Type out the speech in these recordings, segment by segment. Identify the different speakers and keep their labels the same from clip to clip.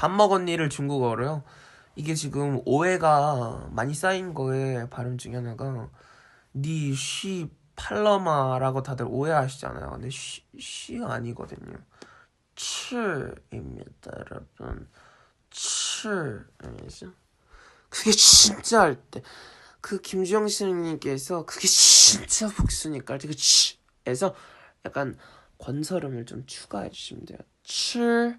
Speaker 1: 밥 먹었니를 중국어로요. 이게 지금 오해가 많이 쌓인 거에 발음 중에 하나가 니 쉬 팔러마라고 다들 오해하시잖아요. 근데 쉬, 쉬가 아니거든요. 칠입니다, 여러분. 칠 알죠? 그게 진짜 할 때. 그 김주영 선생님께서 그게 진짜 복수니까 그 치에서 약간 권설음을 좀 추가해 주시면 돼요. 吃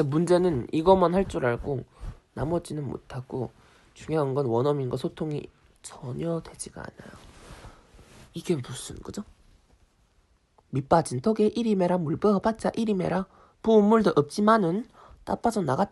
Speaker 1: 근데 문제는 이것만 할 줄 알고 나머지는 못하고 중요한 건 원어민과 소통이 전혀 되지가 않아요. 이게 무슨 거죠? 밑 빠진 턱에 이리매라 물 부어봤자 이리매라 부은 물도 없지만은 따 빠져 나갔